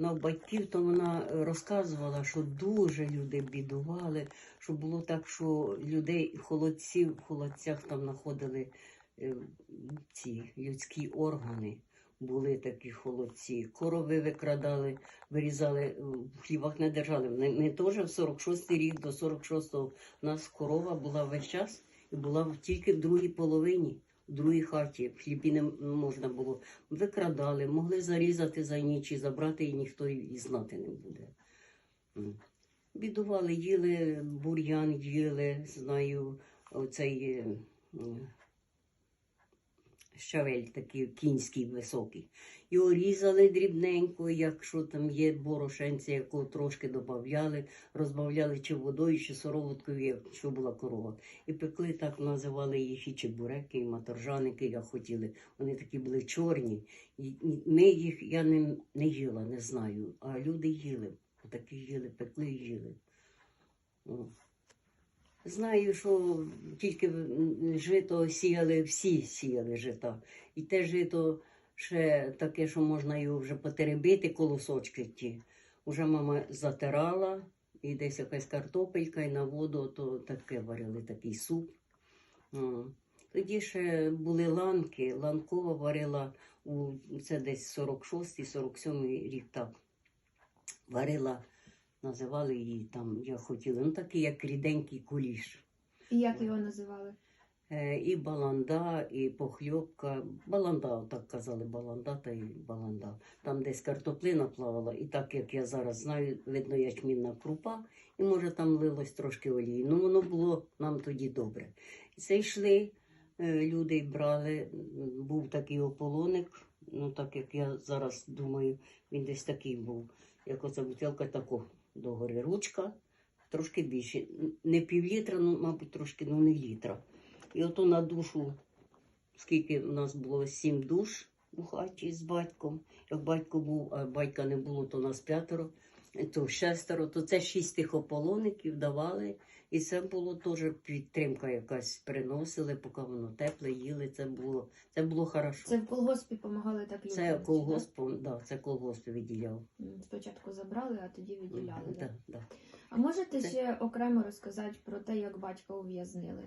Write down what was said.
на батьків, то вона е, розказувала, що дуже люди бідували, що було так, що людей, холодців, в холодцях там знаходили е, ці людські органи. Були такі холодці. Корови викрадали, вирізали, е, в хлівах не держали. Ми, теж в 46-й рік до 46-го у нас корова була весь час і була тільки в другій половині, другій хаті. В хлібі не можна було. Викрадали, могли зарізати за ніч і забрати, і ніхто і знати не буде. Бідували, їли бур'ян, їли, знаю, оцей щавель такий кінський високий. Його різали дрібненько, якщо там є борошенця, якого трошки додавали, розбавляли чи водою, чи сироваткою, якщо була корова. І пекли так, називали їх і чебуреки, і маторжаники, як хотіли. Вони такі були чорні. І ми їх, я не, не їла, не знаю. А люди їли. Такі їли, пекли і їли. Знаю, що тільки жито сіяли, всі сіяли жита. І те жито ще таке, що можна його вже потеребити, колосочки ті. Уже мама затирала, і десь якась картопелька, і на воду то таке варили, такий суп. Тоді ще були ланки, ланкова варила у це десь 46-47 рік так. Варила, називали її там, як хотіли, ну такий як ріденький куліш. І як його називали? Е, І баланда, і похльопка. Баланда, так казали, баланда та і баланда. Там десь картоплина плавала, і так як я зараз знаю, видно ячмінна крупа, і може там лилось трошки олії. Ну воно було нам тоді добре. Це йшли е, люди брали. Був такий ополоник, ну так як я зараз думаю, він десь такий був, як оця бутилка тако догори. Ручка трошки більше. Не пів літра, ну, мабуть, трошки, ну не літра. І ото на душу, скільки у нас було сім душ у хаті з батьком. Як батько був, а батька не було, то нас п'ятеро, то шестеро, то це шість тих ополоників давали. І це було теж підтримка якась приносили, поки воно тепле, їли. Це було, це було хорошо. Це в колгоспі допомагали так людям. Це колгосп, да, це колгосп виділяв. Спочатку забрали, а тоді відділяли. Да, так? да. А можете Це- ще окремо розказати про те, як батька ув'язнили?